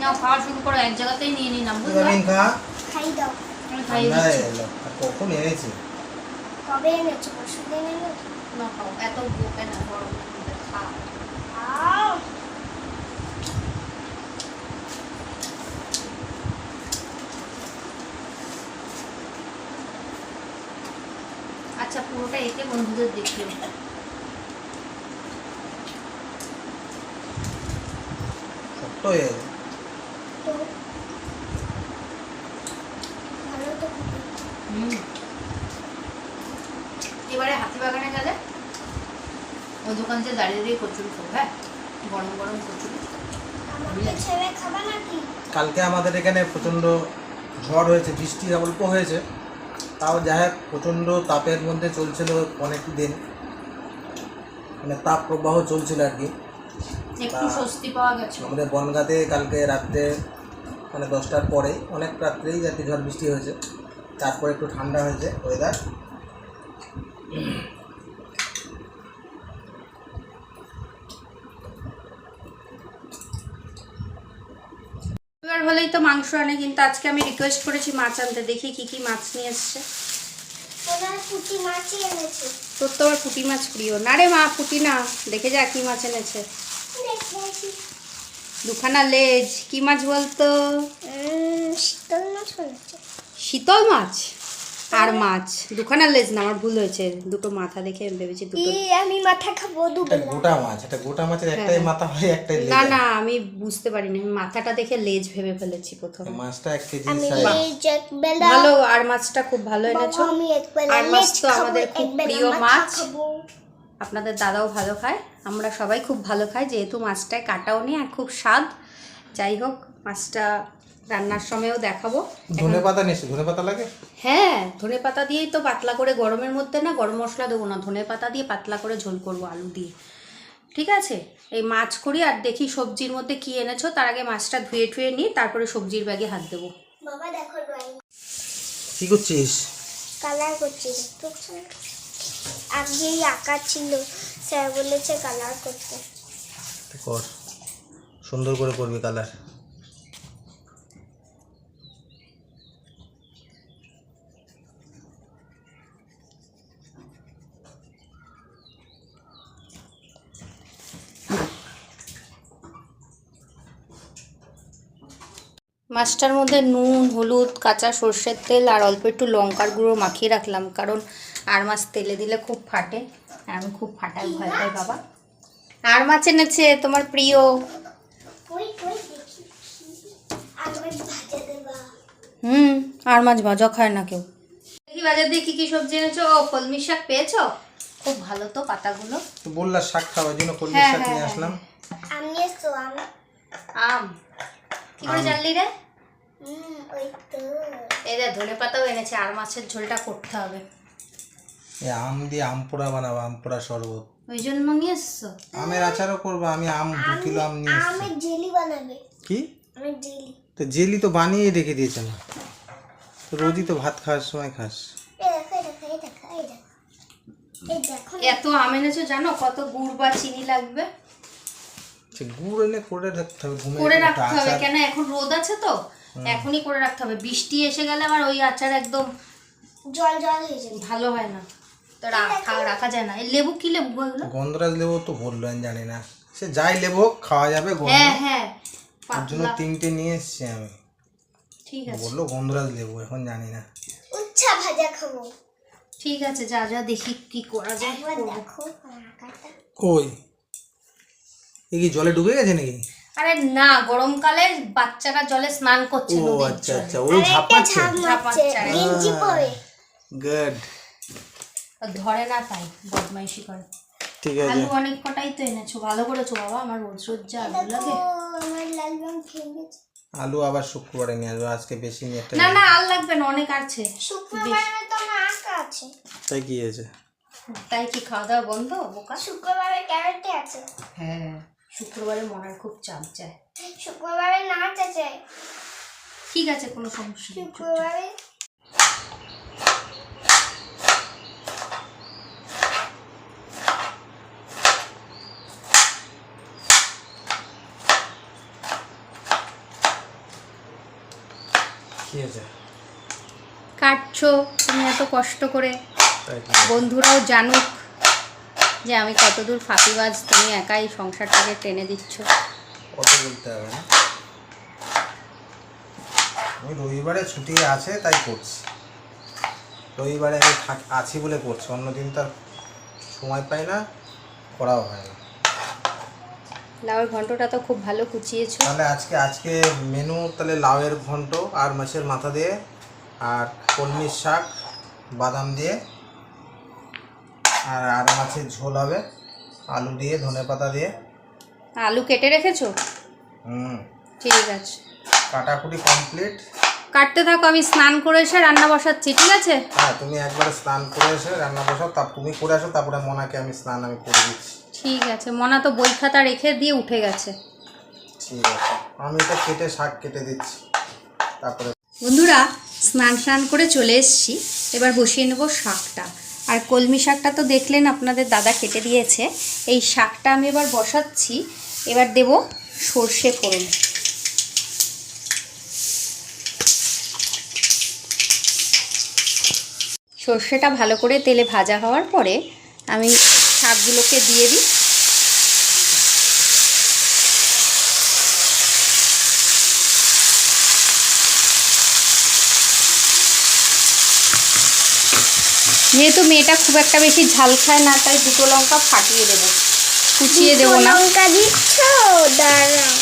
নাও খাওয়া শুরু করো এক জায়গাতেই নিয়ে নিলাম বুঝলে খা খাই দাও আমি খাইয়ে দিচ্ছি কখন এনেছি কবে এনেছো পরশু দিন এনেছো না খাও এত বোকে না গরম খাও খাও আচ্ছা পুরোটা এতে বন্ধুদের দেখিও শক্ত হয়ে গেছে তো ভালো তো খেতে। হুম এবারে হাতি বাগানে গেলে ওই দোকান থেকে দাঁড়িয়ে দাঁড়িয়ে কচুরি খাব হ্যাঁ? গরম গরম কচুরি। কালকে আমাদের এখানে প্রচণ্ড ঝড় হয়েছে বৃষ্টি অল্প হয়েছে। তাও যাই হোক প্রচণ্ড তাপের মধ্যে চলছিল অনেক দিন। মানে তাপ প্রবাহ চলছিল আর কি। একটু স্বস্তি পাওয়া গেছে। আমাদের বনগাতে কালকে রাত্রে মানে দশটার পরে অনেক রাত্রেই যাতে ঝড় বৃষ্টি হয়েছে। তারপরে একটু ঠান্ডা হয়েছে ওয়েদার এবার হলেই তো মাংস আনে কিন্তু আজকে আমি রিকোয়েস্ট করেছি মাছ আনতে। দেখি কি কি মাছ নিয়ে এসছে। তোর তো আবার পুঁটি মাছ প্রিয়। না রে মা পুঁটি না। দেখে যা কি মাছ এনেছে। দুখানা লেজ। কি মাছ বলতো? শীতল মাছ শীতল মাছ? আর মাছ। দুখানা লেজ না আমার ভুল হয়েছে। দুটো মাথা দেখে আমি ভেবেছি দুটো আমি মাথা খাব এটা গোটা মাছ এটা গোটা মাছের একটাই মাথা হয় একটাই লেজ। না না আমি বুঝতে পারিনি। আমি মাথাটা দেখে লেজ ভেবে ফেলেছি প্রথমে। মাছটা এক কেজি ভালো আর মাছটা খুব ভালো এনেছো। বাবা, আমি এক বেলা আর মাছ তো আমাদের খুব প্রিয় মাছ। আপনাদের দাদাও ভালো খায় আমরা সবাই খুব ভালো খাই যেহেতু মাছটায় কাটাও নেই আর খুব স্বাদ। যাই হোক মাছটা রান্নার সময়ও দেখাবো। ধনে পাতা নিস ধনে পাতা লাগে? হ্যাঁ ধনে পাতা দিয়েই তো পাতলা করে গরমের মধ্যে না গরম মশলা দেবো না ধনে পাতা দিয়ে পাতলা করে ঝোল করব আলু দিয়ে। ঠিক আছে? এই মাছ করি আর দেখি সবজির মধ্যে কি এনেছো তার আগে মাছটা ধুয়ে টুয়ে নিই তারপরে সবজির ব্যাগে হাত দেবো। বাবা দেখো কি করছিস? কালার করছি আগেই আঁকা ছিল স্যার বলেছে কালার করতে। কর। সুন্দর করে করবি কালার। মাছটার মধ্যে নুন হলুদ কাঁচা সর্ষের তেল আর অল্প একটু লঙ্কার গুঁড়ো মাখিয়ে রাখলাম। কারণ আর মাছ তেলে দিলে খুব ফাটে। আর আমি খুব ফাটায় ভয় পাই বাবা। আর মাছ এনেছে তোমার প্রিয়? হুম আর মাছ ভাজা খায় না কেউ। দেখি বাজার দিয়ে কি কি সবজি এনেছো? ও কলমি শাক পেয়েছ? খুব ভালো তো পাতাগুলো। তো বললা শাক খাওয়ার জন্য কলমি হ্যাঁ, শাক হ্যাঁ, নিয়ে হ্যাঁ। আসলাম। আমি এসো আমি। আম। কি করে জানলি রে? এই দেখ ধনে পাতাও এনেছে আর মাছের ঝোলটা করতে হবে। এই আম দিয়ে আম পোড়া বানাবো আম পোড়া শরবত। ওই জন্য নিয়ে এসছো? আমের আচারও করব আমি আম দু কিলো আম নিয়ে এসেছি। জেলি বানাবে। কি? জেলি। তো জেলি তো বানিয়ে রেখে দিয়েছে না তো রোজই তো ভাত খাওয়ার সময় খাস। এত আম এনেছো জানো? কত গুড় বা চিনি লাগবে। সে গুড় এনে করে রাখতে হবে করে রাখতে হবে। কেন এখন রোদ আছে তো? এখনই করে রাখতে হবে। বৃষ্টি এসে গেলে আবার ওই আচার একদম জল জল হয়ে যাবে। ভালো হয় না। তো রাখা রাখা যায় না। এই লেবু কি লেবু এগুলো গন্ধরাজ লেবু তো বলল আমি জানি না। সে যাই লেবু হোক, খাওয়া যাবে হ্যাঁ হ্যাঁ। তার জন্য তিনটে নিয়ে এসছি আমি। ঠিক আছে। বলল গন্ধরাজ লেবু এখন জানি না। উচ্ছা ভাজা খাব। ঠিক আছে যা যা দেখি কি করা যায়। দেখো কই? এ কি জলে ডুবে গেছে নাকি? আরে না গরমকালে বাচ্চারা জলে স্নান করছে ও আচ্ছা আচ্ছা ও ঝাপাচ্ছে? ঝাপাচ্ছে। গেঞ্জি পরে। গুড। ধরে না তাই বদমাইশি করে। ঠিক আছে। আলু অনেক কটাই তো এনেছো ভালো করেছ বাবা আমার রোজ রোজ যা আলু লাগে। আমার লাল রং খেয়ে গেছে আলু আবার শুক্রবারে নিয়ে আসব আজকে বেশি নিয়ে একটা না না আর লাগবে না অনেক আছে। শুক্রবারে তো আমার আঁকা আছে। তাই কি আছে? তাই কি খাওয়া দাওয়া বন্ধ বোকা? শুক্রবারে ক্যারেটে আছে। হ্যাঁ। শুক্রবারে মনের খুব চাপ যায় শুক্রবারে নাচ আছে ঠিক আছে কোনো সমস্যা নেই শুক্রবারে কি আছে? কাটছো তুমি এত কষ্ট করে বন্ধুরাও জানুক। যে আমি কতদূর ফাঁকিবাজ তুমি একাই সংসারটাকে টেনে দিচ্ছ। কত বলতে হবে না? আমি রবিবারে ছুটি আছে তাই করছি। রবিবারে আমি আছি বলে করছি অন্যদিন তার সময় পাই না করাও হয় না। লাউয়ের ঘন্টটা তো খুব ভালো কুচিয়েছো। তাহলে আজকে আজকে মেনু তাহলে লাউয়ের ঘন্ট আর মাছের মাথা দিয়ে আর কলমির শাক বাদাম দিয়ে আর আর মাছের ঝোল হবে আলু দিয়ে ধনে পাতা দিয়ে। আলু কেটে রেখেছো? হুম। ঠিক আছে। কাটাকুটি কমপ্লিট কাটতে থাকো আমি স্নান করে এসে রান্না বসাচ্ছি ঠিক আছে? হ্যাঁ তুমি একবার স্নান করে এসে রান্না বসাও তার তুমি করে আসো তারপরে মনাকে আমি স্নান আমি করে দিচ্ছি। ঠিক আছে মনা তো বই খাতা রেখে দিয়ে উঠে গেছে। ঠিক আছে আমি এটা কেটে শাক কেটে দিচ্ছি। তারপরে বন্ধুরা স্নান স্নান করে চলে এসেছি এবার বসিয়ে নেব শাকটা। আর কলমি শাকটা তো দেখলেন আপনাদের দাদা কেটে দিয়েছে। এই শাকটা আমি এবার বসাচ্ছি। এবার দেব সর্ষে ফোড়ন। সর্ষেটা ভালো করে তেলে ভাজা হওয়ার পরে আমি শাকগুলোকে দিয়ে দিই। যেহেতু মেয়েটা খুব একটা বেশি ঝাল খায় না তাই দুটো লঙ্কা ফাটিয়ে দেবো। কুচিয়ে দেবো না। লঙ্কা দিচ্ছ? দাঁড়াও।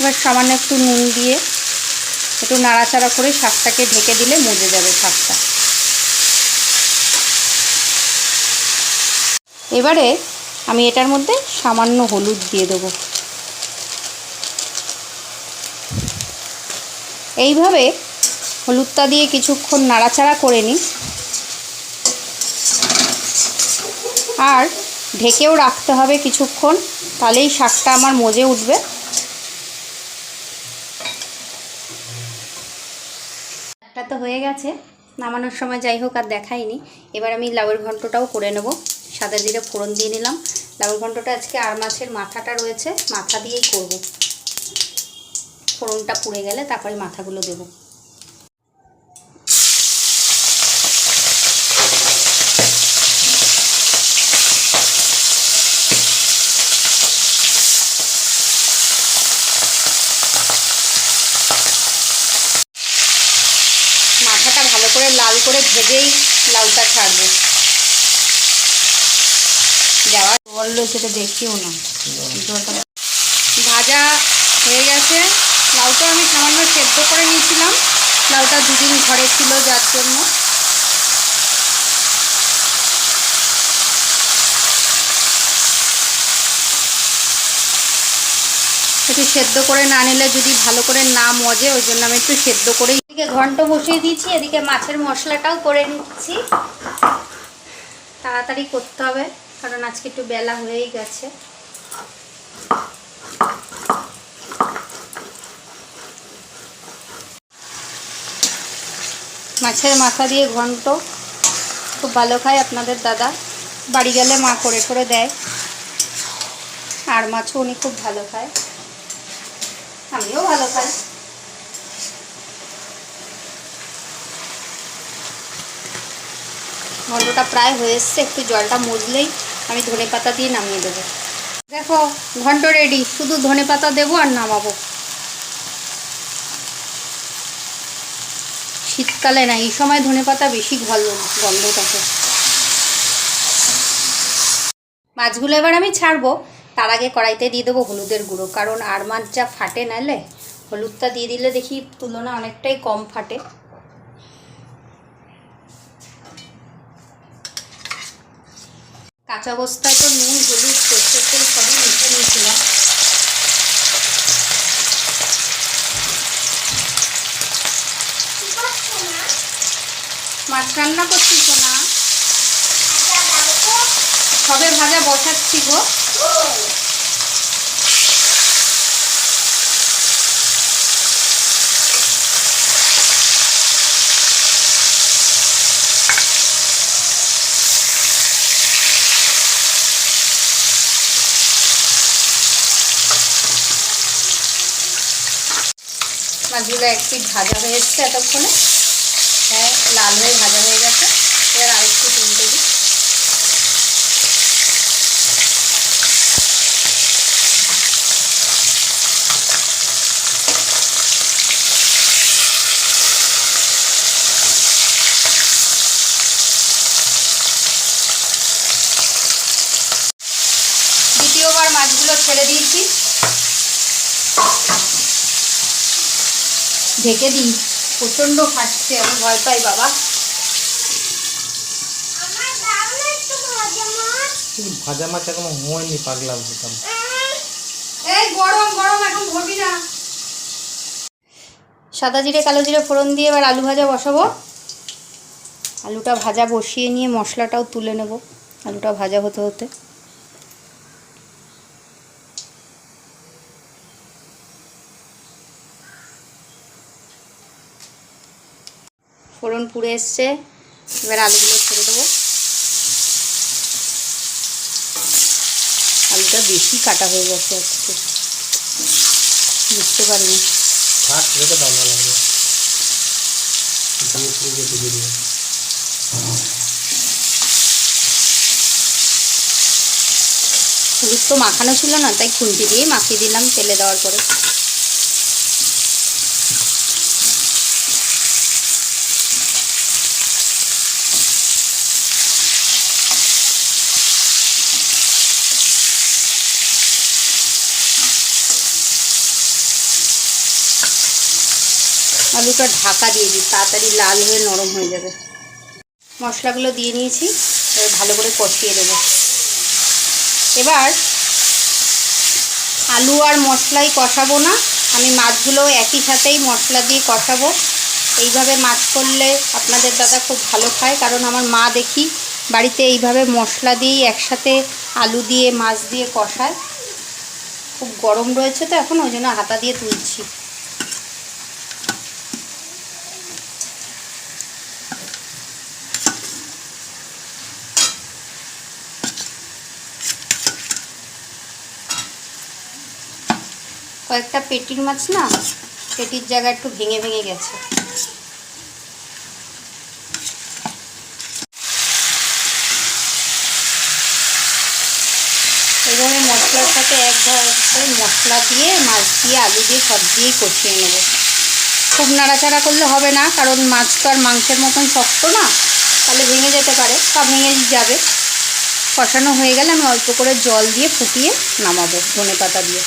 এবার সামান্য একটু নুন দিয়ে একটু নাড়াচাড়া করে শাকটাকে ঢেকে দিলে মজে যাবে শাকটা। এবারে আমি এটার মধ্যে সামান্য হলুদ দিয়ে দেবো। এইভাবে হলুদটা দিয়ে কিছুক্ষণ নাড়াচাড়া করে নিই। আর ঢেকেও রাখতে হবে কিছুক্ষণ, তাহলেই শাকটা আমার মজে উঠবে। একটা তো হয়ে গেছে, নামানোর সময় যাই হোক আর দেখাইনি এবার আমি লাউয়ের ঘন্টটাও করে নেব। সাদা জিরে ফোড়ন দিয়ে নিলাম। লাউয়ের ঘন্টটা আজকে আর মাছের মাথাটা রয়েছে, মাথা দিয়েই করব। ফোড়নটা পুড়ে গেলে তারপরে মাথাগুলো দেবো। মাথাটা ভালো করে লাল করে ভেজেই লাউটা ছাড়বো। যাওয়া বলল সেটা দেখিও না। জলটা ভাজা হয়ে গেছে। লাউটা আমি সামান্য সেদ্ধ করে নিয়েছিলাম। লাউটা দুদিন ঘরে ছিল যার জন্য। একটু সেদ্ধ করে না নিলে যদি ভালো করে না মজে, ওই জন্য আমি একটু সেদ্ধ করে এদিকে ঘন্ট বসিয়ে দিয়েছি, এদিকে মাছের মশলাটাও করে নিচ্ছি। তাড়াতাড়ি করতে হবে, কারণ আজকে একটু বেলা হয়েই গেছে। মাছের মাথা দিয়ে ঘন্ট। খুব ভালো খায় আপনাদের দাদা। বাড়ি গেলে মা করে করে দেয়। আর মাছও উনি খুব ভালো খায়। আমিও ভালো খাই। ঘন্টটা প্রায় হয়ে এসছে, একটু জলটা মজলেই আমি ধনে পাতা দিয়ে নামিয়ে দেবো। দেখো, ঘন্ট রেডি শুধু ধনে পাতা দেবো আর নামাবো। শীতকালে না, এই সময় ধনে পাতা বেশি ভালো গন্ধ থাকে। মাছগুলো এবার আমি ছাড়বো। তার আগে কড়াইতে দিয়ে দেবো হলুদের গুঁড়ো, কারণ আর মাছ যা ফাটে নালে হলুদটা দিয়ে দিলে দেখি তুলনা অনেকটাই কম ফাটে। কাঁচা অবস্থায় তো নুন, হলুদ রান্না করছিস না। সবে ভাজা বসাচ্ছি গো। মাছগুলো ভাজা হয়ে এসছে এতক্ষণে। হ্যাঁ লাল হয়ে ভাজা হয়ে গেছে। এবার আরেকটু তুলতে দিই। দ্বিতীয়বার মাছগুলো ছেড়ে দিয়েছি। ঢেকে দিই। প্রচণ্ড ফাটছে আমি ভয় পাই বাবা। আমার দাও না একটু ভাজা মাছ। কিন্তু ভাজা মাছ এখনও হয়নি পাগলা হতাম এই গরম গরম এখন ধরবি না। সাদা জিরে কালো জিরে ফোড়ন দিয়ে এবার আলু ভাজা বসাবো। আলুটা ভাজা বসিয়ে নিয়ে মশলাটাও তুলে নেব আলুটা ভাজা হতে হতে। ফোড়ন পুড়ে এসছে। এবার আলুগুলো ছেড়ে দেবো। আলুটা বেশি কাটা হয়ে গেছে আজকে। বুঝতে পারিনি। থাক রেখে দাও না লাগবে দিয়ে ফ্রিজে দিয়ে দিবে হলুদ তো মাখানো ছিল না তাই খুন্তি দিয়ে মাখিয়ে দিলাম তেলে দেওয়ার পরে। আলুটা ঢাকা দিয়ে দিই, তাড়াতাড়ি লাল হয়ে নরম হয়ে যাবে। মশলাগুলো দিয়ে নিয়েছি, এবার ভালো করে কষিয়ে দেবো এবার আলু আর মশলাই কষাবো না, আমি মাছগুলো একই সাথেই মশলা দিয়ে কষাবো। এইভাবে মাছ করলে আপনাদের দাদা খুব ভালো খায়, কারণ আমার মা দেখি বাড়িতে এইভাবে মশলা দিয়েই একসাথে আলু দিয়ে, মাছ দিয়ে কষায়। খুব গরম রয়েছে তো এখন, ওই জন্য হাতা দিয়ে তুলছি। কয়েকটা পেটির মাছ না, পেটির জায়গা একটু ভেঙে ভেঙে গেছে। এইভাবে মশলার সাথে এক মশলা দিয়ে, মাছ দিয়ে, আলু দিয়ে, সব দিয়েই কষিয়ে নেব। খুব নাড়াচাড়া করলে হবে না, কারণ মাছ তো আর মাংসের মতন শক্ত না, তাহলে ভেঙে যেতে পারে সব ভেঙে যাবে। কষানো হয়ে গেলে আমি অল্প করে জল দিয়ে ফুটিয়ে নামাবো ধনে পাতা দিয়ে।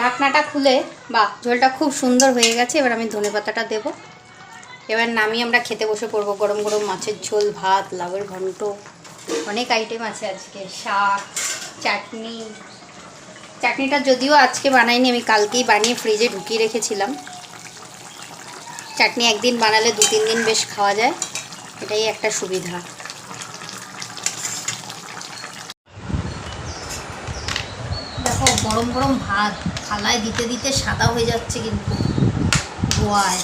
ঢাকনাটা খুলে বা ঝোলটা খুব সুন্দর হয়ে গেছে, এবার আমি ধনে পাতাটা দেবো। এবার নামিয়ে আমরা খেতে বসে পড়ব গরম গরম মাছের ঝোল, ভাত, লাউয়ের ঘন্ট। অনেক আইটেম আছে আজকে, শাক, চাটনি। চাটনিটা যদিও আজকে বানাইনি, আমি কালকেই বানিয়ে ফ্রিজে ঢুকিয়ে রেখেছিলাম। চাটনি একদিন বানালে দু তিন দিন বেশ খাওয়া যায়, এটাই একটা সুবিধা। দেখো, গরম গরম ভাত। থালায় দিতে দিতে সাদা হয়ে যাচ্ছে কিন্তু। গোয়ায়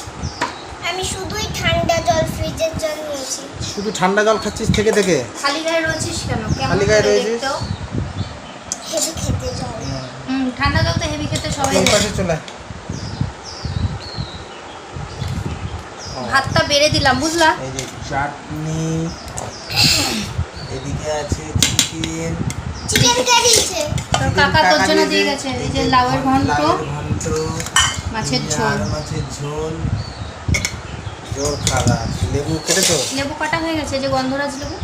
আমি শুধুই ঠান্ডা জল ফ্রিজের জল নিয়েছি। শুধু ঠান্ডা জল খাচ্ছিস থেকে থেকে? খালি গায়ে রয়েছিস কেন? খালি গায়ে রয়েছিস? হেভি খেতে জল। হুম ঠান্ডা জল তো হেভি খেতে সবাই। পাশে চলে ভাতটা বেড়ে দিলাম বুঝলা? এই যে চাটনি এদিকে আছে চিকেন তোর কাকা তোর জন্য দিয়ে গেছে এই যে লাউয়ের ঘন্ট মাছের ঝোল। মাছের ঝোল জোর খাওয়া লেবু কেটেছো লেবু কাটা হয়ে গেছে যে গন্ধরাজ লেবু।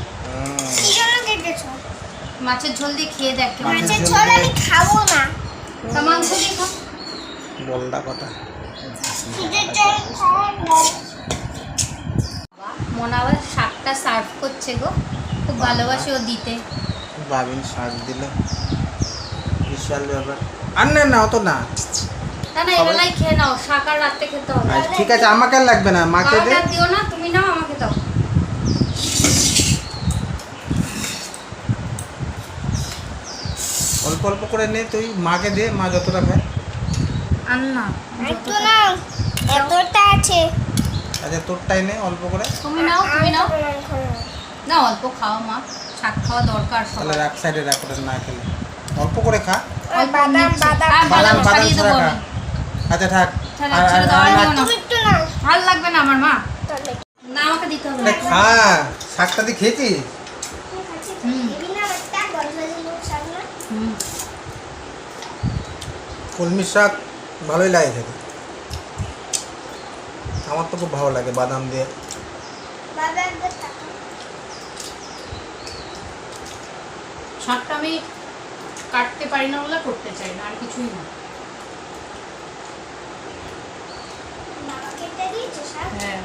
মাছের ঝোল দিয়ে খেয়ে দেখ মাছের মাছের ঝোল ঝোল আমি খাব না তা মাংস দিয়ে খা। বলদা কথা। মনে আবার শাকটা সার্ভ করছে গো খুব ভালোবাসে ও দিতে। বাবিন শাক দিল। বিশাল ব্যাপার। আর না না অত না। আচ্ছা, ঠিক আছে আমাকে আর লাগবে না মাকে দিও না তুমি নাও আমাকে দাও। অল্প অল্প করে নে তুই মাকে দে মা যতটা খায়। আর না একটু না এতটা আছে। আচ্ছা তোরটাই নে অল্প করে। তুমি নাও তুমি নাও। খাব না। অল্প খাও মা। শাক খাওয়া দরকার তাহলে রাখ সাইডে রাখ ওটা না খেলে। অল্প করে খা। আর বাদাম বাদাম। বাদাম ছাড়া খা। আচ্ছা থাক। আর দিও না তুমি একটু নাও লাগবে না আমার মা। না আমাকে দিতে হবে না। খা। শাকটা দিয়ে খেয়েছিস। কলমির শাক ভালোই লাগে খেতে। আমার তো খুব ভালো লাগে বাদাম দিয়ে বাবা একবার তাকাও শাকটা আমি কাটতে পারি না বলে করতে চাই না আর কিছুই না। হ্যাঁ।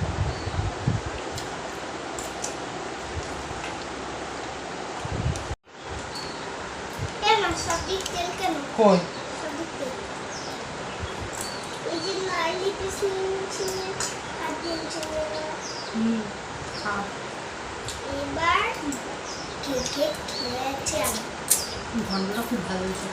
কই? এবার কেটে খেয়েছে আমি। ঘন্টটা খুব ভালো হয়েছে।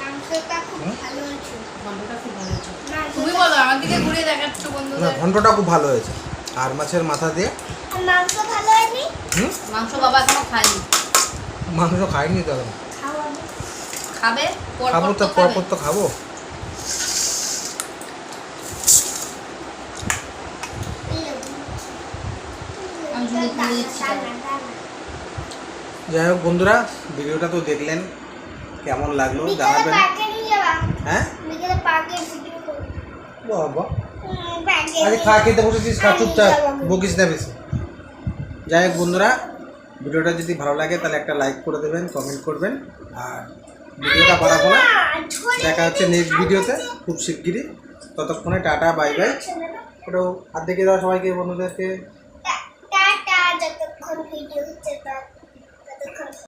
মাংসটা খুব হুম? ভালো হয়েছে। ঘন্টটা খুব ভালো হয়েছে। মাংসটা- তুমি বলো আমার দিকে ঘুরে দেখাচ্ছ না ঘন্টটা খুব ভালো হয়েছে। আর মাছের মাথা দিয়ে? মাংস ভালো হয়নি? মাংস বাবা এখনও খায়নি। মাংস খাইনি তো খাবে? খাব তো তো পর খাবে। পর তো খাব আমি শুধু তুলে দিচ্ছি দানা, দানা। যাই হোক বন্ধুরা ভিডিওটা তো দেখলেন কেমন লাগল জানাবেন। হ্যাঁ? বাবা। আরে খা যাব। খেতে বসেছিস খা আমি চুপচাপ বকিস না বেশি। যাই হোক বন্ধুরা ভিডিওটা যদি ভালো লাগে তাহলে একটা লাইক করে দেবেন কমেন্ট করবেন আর ভিডিওটা বাড়াবো না। দেখা হচ্ছে নেক্সট ভিডিওতে খুব শিগগিরই। ততক্ষণে টাটা বাই বাই ওটাও হাত দেখে দাও সবাইকে বন্ধুদেরকে। টাটা যতক্ষণ ভিডিও হচ্ছে Okay.